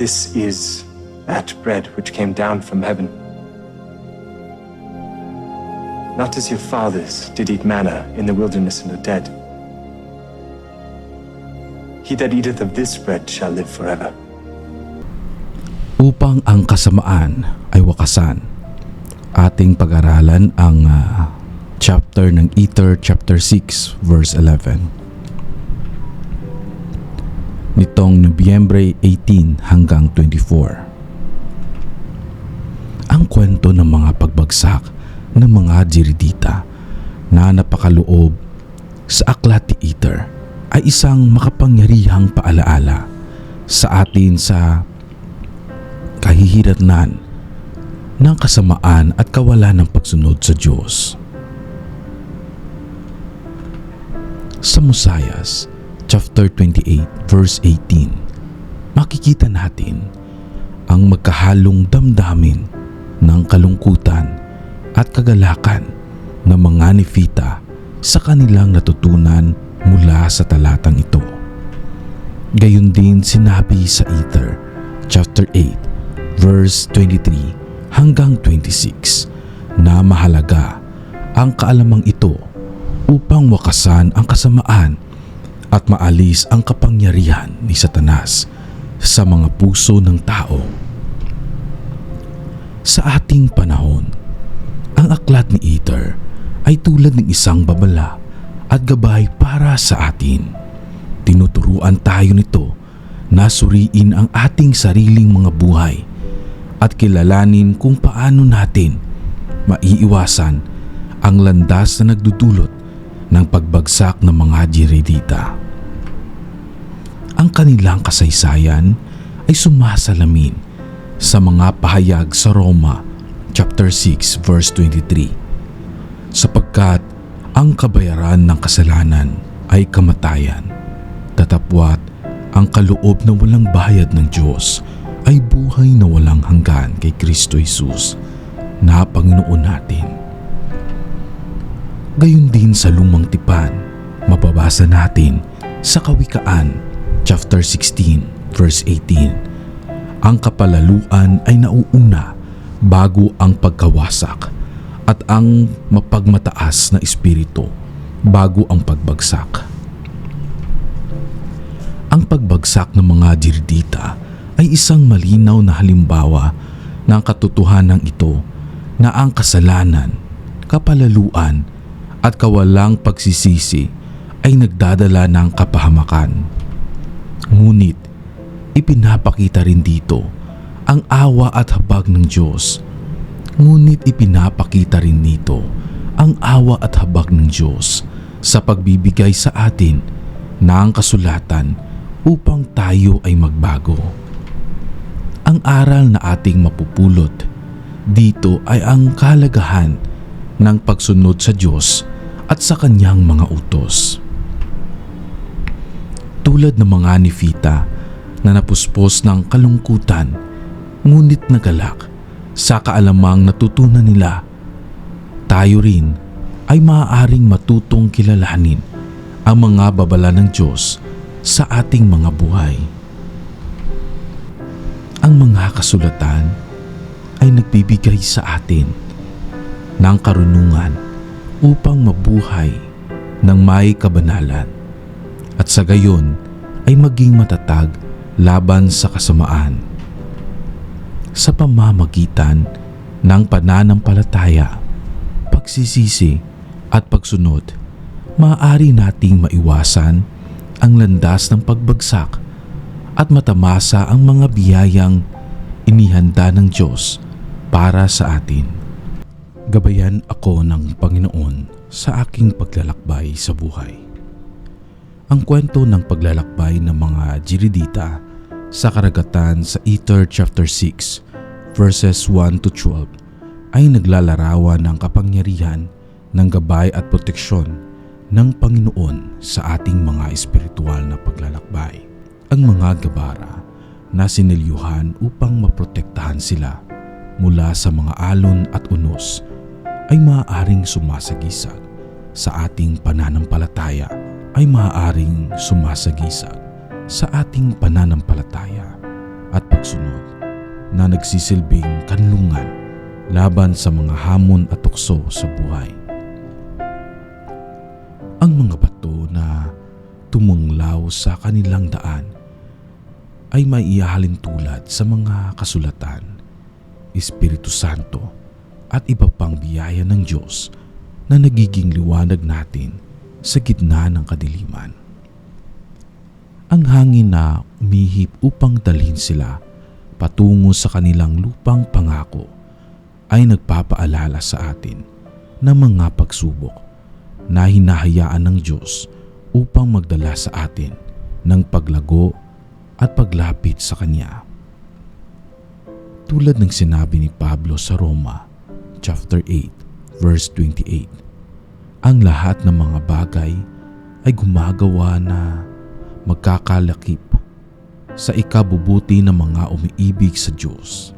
This is that bread which came down from heaven. Not as your fathers did eat manna in the wilderness and are dead. He that eateth of this bread shall live forever. upang ang kasamaan ay wakasan. Ating pag-aralan ang ah, chapter ng Ether chapter 6 verse 11. Nitong Nobyembre 18 hanggang 24. Ang kwento ng mga pagbagsak ng mga jiridita na napakaloob sa aklat Ether ay isang makapangyarihang paalaala sa atin sa kahihiratnan ng kasamaan at kawalan ng pagsunod sa Diyos. Sa Musayas, chapter 28, verse 18, makikita natin ang magkahalong damdamin ng kalungkutan at kagalakan ng mga nifita sa kanilang natutunan mula sa talatang ito. Gayon din sinabi sa Ether, chapter 8, verse 23 hanggang 26 na mahalaga ang kaalamang ito upang wakasan ang kasamaan at maalis ang kapangyarihan ni Satanas sa mga puso ng tao. Sa ating panahon, ang aklat ni Ether ay tulad ng isang babala at gabay para sa atin. Tinuturuan tayo nito na suriin ang ating sariling mga buhay at kilalanin kung paano natin maiiwasan ang landas na nagdudulot ng pagbagsak ng mga jiredita. Ang kanilang kasaysayan ay sumasalamin sa mga pahayag sa Roma chapter 6 verse 23 sapagkat ang kabayaran ng kasalanan ay kamatayan tatapwat ang kaloob na walang bayad ng Diyos ay buhay na walang hanggan kay Kristo Jesus na Panginoon natin. Gayon din sa lumang tipan, mababasa natin sa Kawikaan chapter 16 verse 18. Ang kapalaluan ay nauuna bago ang pagkawasak at ang mapagmataas na espiritu bago ang pagbagsak. Ang pagbagsak ng mga jirdita ay isang malinaw na halimbawa ng katotohanan ito na ang kasalanan, kapalaluan at kawalang pagsisisi ay nagdadala ng kapahamakan. Ngunit ipinapakita rin dito ang awa at habag ng Diyos. Ngunit ipinapakita rin dito ang awa at habag ng Diyos sa pagbibigay sa atin ng kasulatan upang tayo ay magbago. Ang aral na ating mapupulot dito ay ang kalagahan ng pagsunod sa Diyos at sa kanyang mga utos. Tulad ng mga nifita na napuspos ng kalungkutan ngunit nagalak sa kaalamang natutunan nila, tayo rin ay maaaring matutong kilalanin ang mga babala ng Diyos sa ating mga buhay. Ang mga kasulatan ay nagbibigay sa atin ng karunungan upang mabuhay ng may kabanalan at sa gayon ay maging matatag laban sa kasamaan. Sa pamamagitan ng pananampalataya, pagsisisi at pagsunod, maaari nating maiwasan ang landas ng pagbagsak at matamasa ang mga biyayang inihanda ng Diyos para sa atin. Gabayan ako ng Panginoon sa aking paglalakbay sa buhay. Ang kwento ng paglalakbay ng mga Jiridita sa karagatan sa Ether chapter 6 verses 1 to 12 ay naglalarawan ng kapangyarihan ng gabay at proteksyon ng Panginoon sa ating mga espiritual na paglalakbay. Ang mga gabara na sinilyuhan upang maprotektahan sila mula sa mga alon at unos ay maaaring sumasagisag sa ating pananampalataya ay maaaring sumasagisag sa ating pananampalataya at pag pagsunod na nagsisilbing kanlungan laban sa mga hamon at tukso sa buhay. Ang mga bato na tumunglaw sa kanilang daan ay may ihahalin tulad sa mga kasulatan, Espiritu Santo at iba pang biyaya ng Diyos na nagiging liwanag natin sa gitna ng kadiliman. Ang hangin na umihip upang dalhin sila patungo sa kanilang lupang pangako ay nagpapaalala sa atin ng mga pagsubok na hinahayaan ng Diyos upang magdala sa atin ng paglago at paglapit sa Kanya. Tulad ng sinabi ni Pablo sa Roma, chapter 8, verse 28, ang lahat ng mga bagay ay gumagawa na magkakalakip sa ikabubuti ng mga umiibig sa Diyos.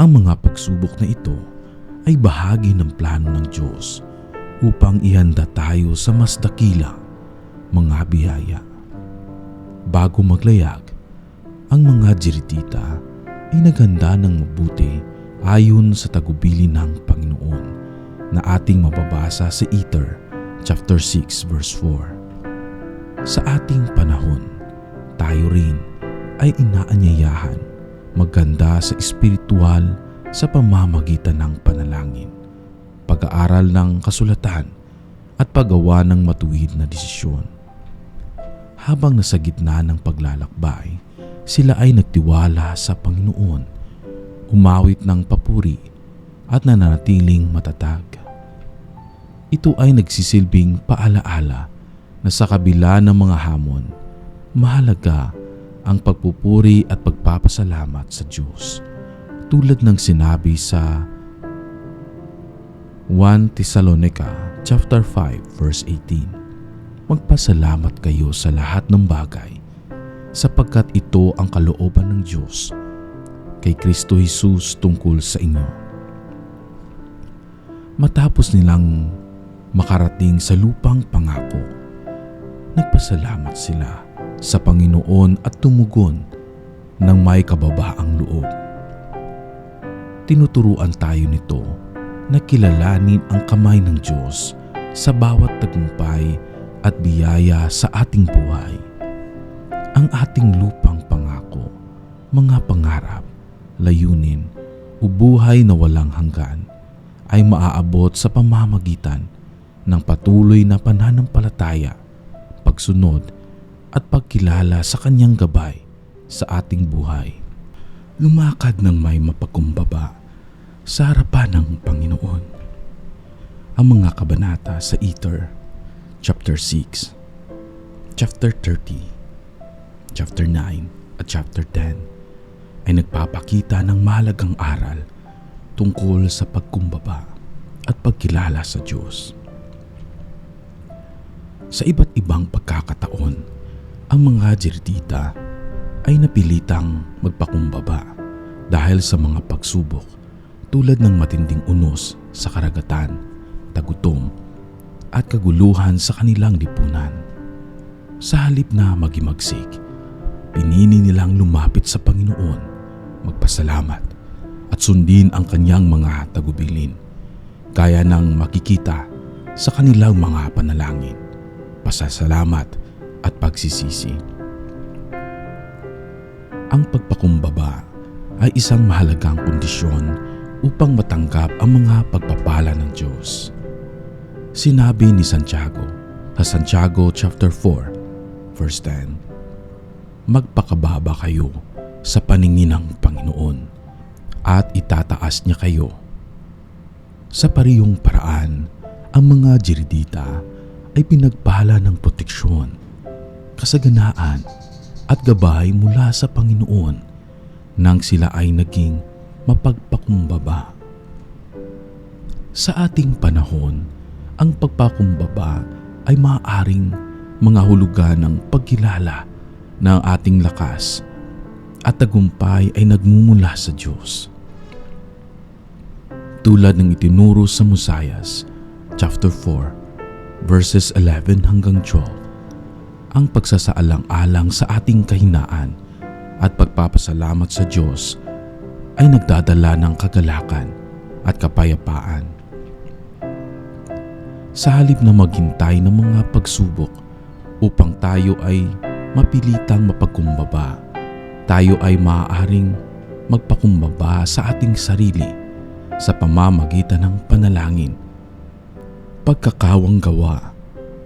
Ang mga pagsubok na ito ay bahagi ng plano ng Diyos upang ihanda tayo sa mas dakila mga biyaya. Bago maglayag, ang mga jiritita ay naghanda ng mabuti ayon sa tagubili ng Panginoon na ating mababasa sa Ether chapter 6 verse 4. Sa ating panahon, tayo rin ay inaanyayahan maganda sa espiritual sa pamamagitan ng panalangin, pag-aaral ng kasulatan at paggawa ng matuwid na desisyon. Habang nasa gitna ng paglalakbay, sila ay nagtiwala sa Panginoon, umawit ng papuri at nananatiling matatag. Ito ay nagsisilbing paalaala na sa kabila ng mga hamon, mahalaga ang pagpupuri at pagpapasalamat sa Diyos. Tulad ng sinabi sa 1 Thessalonica chapter 5 verse 18. Magpasalamat kayo sa lahat ng bagay sapagkat ito ang kalooban ng Diyos kay Kristo Jesus tungkol sa inyo. Matapos nilang makarating sa lupang pangako, nagpasalamat sila sa Panginoon at tumugon ng may kababaang loob. Tinuturuan tayo nito na kilalanin ang kamay ng Diyos sa bawat tagumpay at biyaya sa ating buhay. Ang ating lupang pangako, mga pangarap, layunin, o buhay na walang hanggan ay maaabot sa pamamagitan ng patuloy na pananampalataya, pagsunod at pagkilala sa kanyang gabay sa ating buhay. Lumakad ng may mapagkumbaba sa harapan ng Panginoon. Ang mga kabanata sa Ether, chapter 6, chapter 30, chapter 9 at chapter 10 ay nagpapakita ng mahalagang aral tungkol sa pagkumbaba at pagkilala sa Diyos. Sa iba't ibang pagkakataon, ang mga jirdita ay napilitang magpakumbaba dahil sa mga pagsubok tulad ng matinding unos sa karagatan, tagutom at kaguluhan sa kanilang lipunan. Sa halip na magimagsik, pinini nilang lumapit sa Panginoon, magpasalamat at sundin ang kanyang mga tagubilin gaya ng makikita sa kanilang mga panalangin, pasasalamat at pagsisisi. Ang pagpakumbaba ay isang mahalagang kondisyon upang matanggap ang mga pagpapala ng Diyos. Sinabi ni Santiago sa Santiago chapter 4 verse 10 Magpakababa kayo sa paningin ng Panginoon at itataas niya kayo. Sa pariyong paraan, ang mga jiridita ay pinagpala ng proteksyon, kasaganaan at gabay mula sa Panginoon nang sila ay naging mapagpakumbaba. Sa ating panahon, ang pagpakumbaba ay maaaring mga hulugan ng pagkilala ng ating lakas at tagumpay ay nagmumula sa Diyos. Tulad ng itinuro sa Musayas, chapter 4, verses 11 hanggang 12, ang pagsasaalang-alang sa ating kahinaan at pagpapasalamat sa Diyos ay nagdadala ng kagalakan at kapayapaan. Sa halip na maghintay ng mga pagsubok upang tayo ay mapilitang mapagkumbaba, tayo ay maaaring magpakumbaba sa ating sarili sa pamamagitan ng panalangin, pagkakawang gawa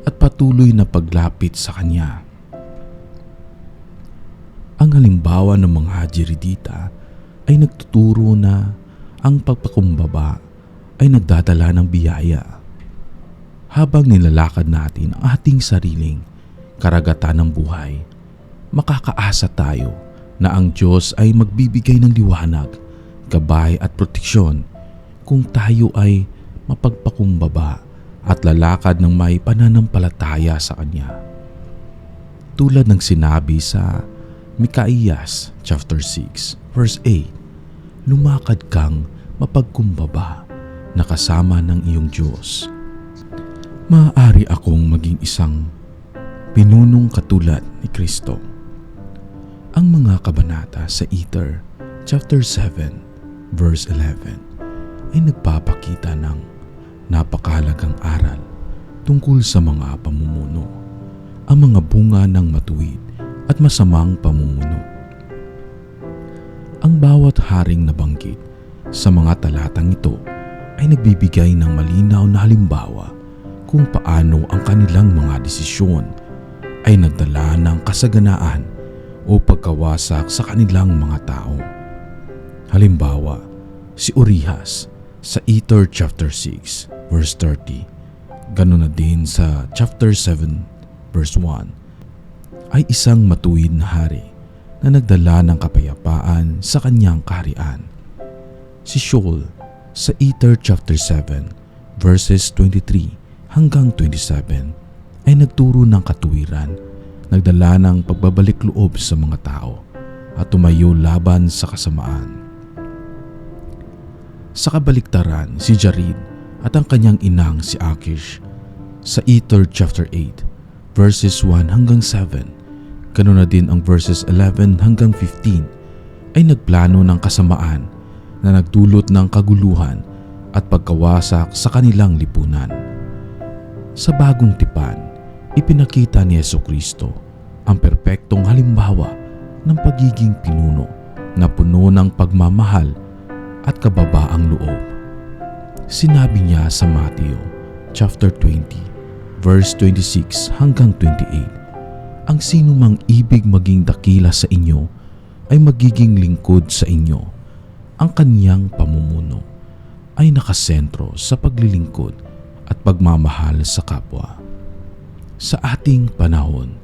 at patuloy na paglapit sa Kanya. Ang halimbawa ng mga Hajiridita ay nagtuturo na ang pagpakumbaba ay nagdadala ng biyaya. Habang nilalakad natin ang ating sariling karagatan ng buhay, makakaasa tayo na ang Diyos ay magbibigay ng liwanag, gabay at proteksyon kung tayo ay mapagpakumbaba at lalakad ng may pananampalataya sa Kanya. Tulad ng sinabi sa Mikaiyas chapter 6 verse 8, lumakad kang mapagkumbaba na kasama ng iyong Diyos. Maaari akong maging isang pinunong katulad ni Kristo. Ang mga kabanata sa Ether chapter 7 verse 11 ay nagpapakita ng napakahalagang aral tungkol sa mga pamumuno, ang mga bunga ng matuwid at masamang pamumuno. Ang bawat haring nabanggit sa mga talatang ito ay nagbibigay ng malinaw na halimbawa kung paano ang kanilang mga desisyon ay nagdala ng kasaganaan o pagkawasak sa kanilang mga tao. Halimbawa, si Urihas sa Ether chapter 6 verse 30, ganoon na din sa chapter 7 verse 1, ay isang matuwid na hari na nagdala ng kapayapaan sa kanyang kaharian. Si Shaul sa Ether chapter 7 verses 23 hanggang 27 ay nagturo ng katuwiran, nagdala ng pagbabalik loob sa mga tao at tumayo laban sa kasamaan. Sa kabaliktaran, si Jared at ang kanyang inang si Akish sa Ether chapter 8 verses 1 hanggang 7 Ganoon na din ang verses 11 hanggang 15 ay nagplano ng kasamaan na nagdulot ng kaguluhan at pagkawasak sa kanilang lipunan. Sa bagong tipan, ipinakita ni Yeso Kristo ang perpektong halimbawa ng pagiging pinuno na puno ng pagmamahal at kababaang loob. Sinabi niya sa Mateo chapter 20 verse 26 hanggang 28 ang sino mang ibig maging dakila sa inyo ay magiging lingkod sa inyo. Ang kanyang pamumuno ay nakasentro sa paglilingkod at pagmamahal sa kapwa. Sa ating panahon,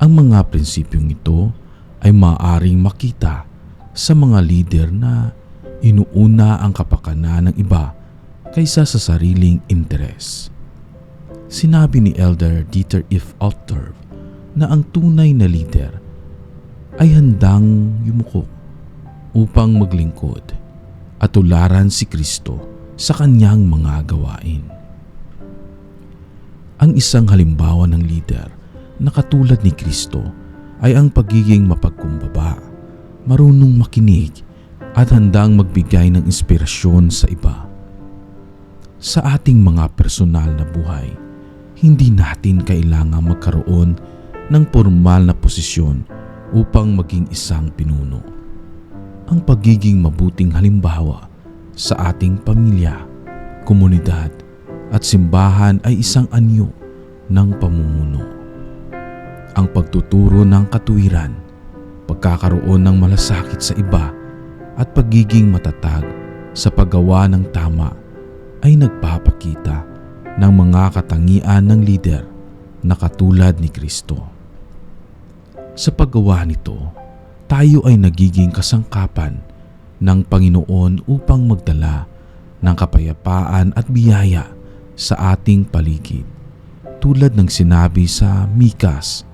ang mga prinsipyong ito ay maaaring makita sa mga lider na inuuna ang kapakanan ng iba kaysa sa sariling interes. Sinabi ni Elder Dieter If Altdorf na ang tunay na leader ay handang yumuko upang maglingkod at tularan si Kristo sa kanyang mga gawain. Ang isang halimbawa ng leader na katulad ni Kristo ay ang pagiging mapagkumbaba, marunong makinig at handang magbigay ng inspirasyon sa iba. Sa ating mga personal na buhay, hindi natin kailangang magkaroon ng formal na posisyon upang maging isang pinuno. Ang pagiging mabuting halimbawa sa ating pamilya, komunidad at simbahan ay isang anyo ng pamumuno. Ang pagtuturo ng katuwiran, pagkakaroon ng malasakit sa iba at pagiging matatag sa paggawa ng tama ay nagpapakita ng mga katangian ng lider na katulad ni Kristo. Sa paggawa nito, tayo ay nagiging kasangkapan ng Panginoon upang magdala ng kapayapaan at biyaya sa ating paligid. Tulad ng sinabi sa Mikas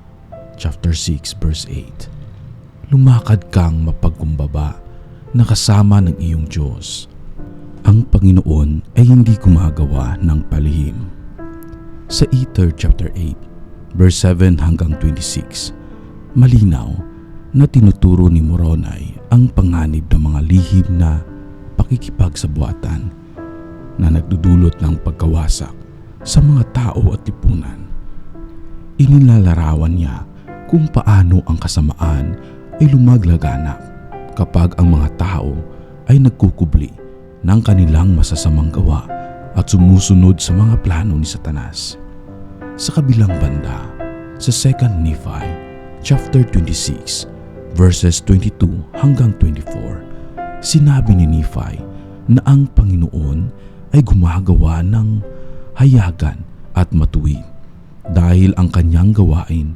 chapter 6 verse 8. Lumakad kang mapagkumbaba na kasama ng iyong Diyos. Ang Panginoon ay hindi gumagawa ng palihim. Sa Ether chapter 8 verse 7 hanggang 26 malinaw na tinuturo ni Moronay ang panganib ng mga lihim na pakikipagsabuatan na nagdudulot ng pagkawasak sa mga tao at lipunan. Inilalarawan niya kung paano ang kasamaan ay lumaglaganap kapag ang mga tao ay nagkukubli ng kanilang masasamang gawa at sumusunod sa mga plano ni Satanas. Sa kabilang banda, sa 2 Nephi chapter 26 verses 22 hanggang 24, sinabi ni Nephi na ang Panginoon ay gumagawa ng hayagan at matuwid dahil ang kanyang gawain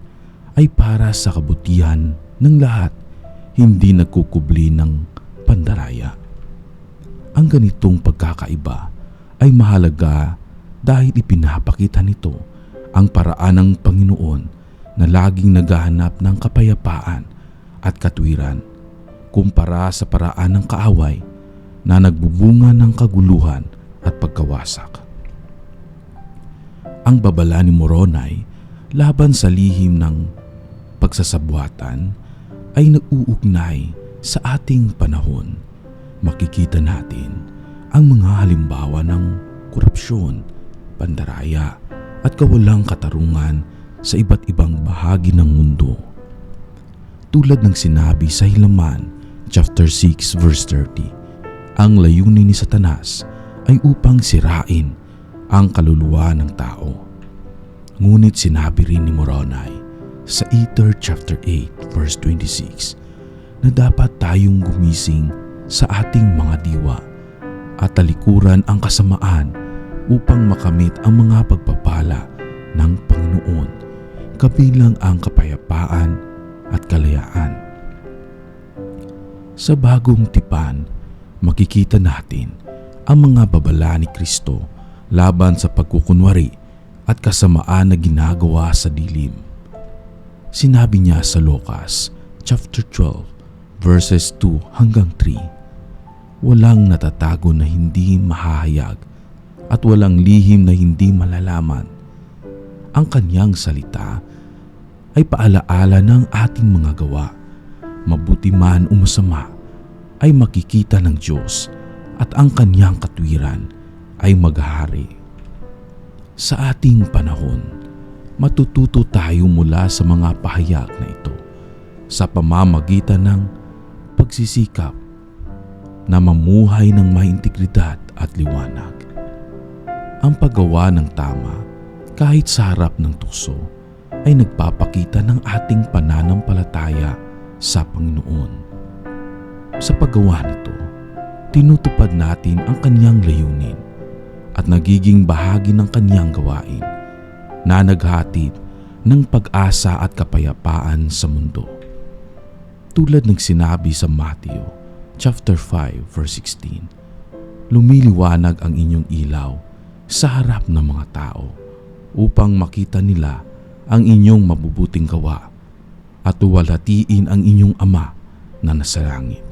ay para sa kabutihan ng lahat, hindi nagkukubli ng pandaraya. Ang ganitong pagkakaiba ay mahalaga dahil ipinapakita nito ang paraan ng Panginoon na laging naghahanap ng kapayapaan at katwiran kumpara sa paraan ng kaaway na nagbubunga ng kaguluhan at pagkawasak. Ang babala ni Moronay laban sa lihim ng pagsasabuatan ay nag-uugnay sa ating panahon. Makikita natin ang mga halimbawa ng korupsyon, pandaraya at kawalang katarungan sa iba't ibang bahagi ng mundo. Tulad ng sinabi sa Hilaman, chapter 6 verse 30, ang layunin ni Satanas ay upang sirain ang kaluluwa ng tao. Ngunit sinabi rin ni Moronay sa Ether chapter 8 verse 26 na dapat tayong gumising sa ating mga diwa at talikuran ang kasamaan upang makamit ang mga pagpapala ng Panginoon kabilang ang kapayapaan at kalayaan. Sa bagong tipan, makikita natin ang mga babala ni Kristo laban sa pagkukunwari at kasamaan na ginagawa sa dilim. Sinabi niya sa Lucas chapter 12 verses 2 hanggang 3, Walang natatago na hindi mahahayag at walang lihim na hindi malalaman. Ang kanyang salita ay paalaala ng ating mga gawa. Mabuti man o masama ay makikita ng Diyos at ang kanyang katwiran ay maghahari. Sa ating panahon, matututo tayo mula sa mga pahayag na ito sa pamamagitan ng pagsisikap na mamuhay ng may integridad at liwanag. Ang paggawa ng tama kahit sa harap ng tukso ay nagpapakita ng ating pananampalataya sa Panginoon. Sa paggawa nito, tinutupad natin ang kanyang layunin at nagiging bahagi ng kanyang gawain na naghatid ng pag-asa at kapayapaan sa mundo. Tulad ng sinabi sa Matthew chapter 5 verse 16, Lumiliwanag ang inyong ilaw sa harap ng mga tao upang makita nila ang inyong mabubuting gawa at tuwalhatiin ang inyong ama na nasa langit.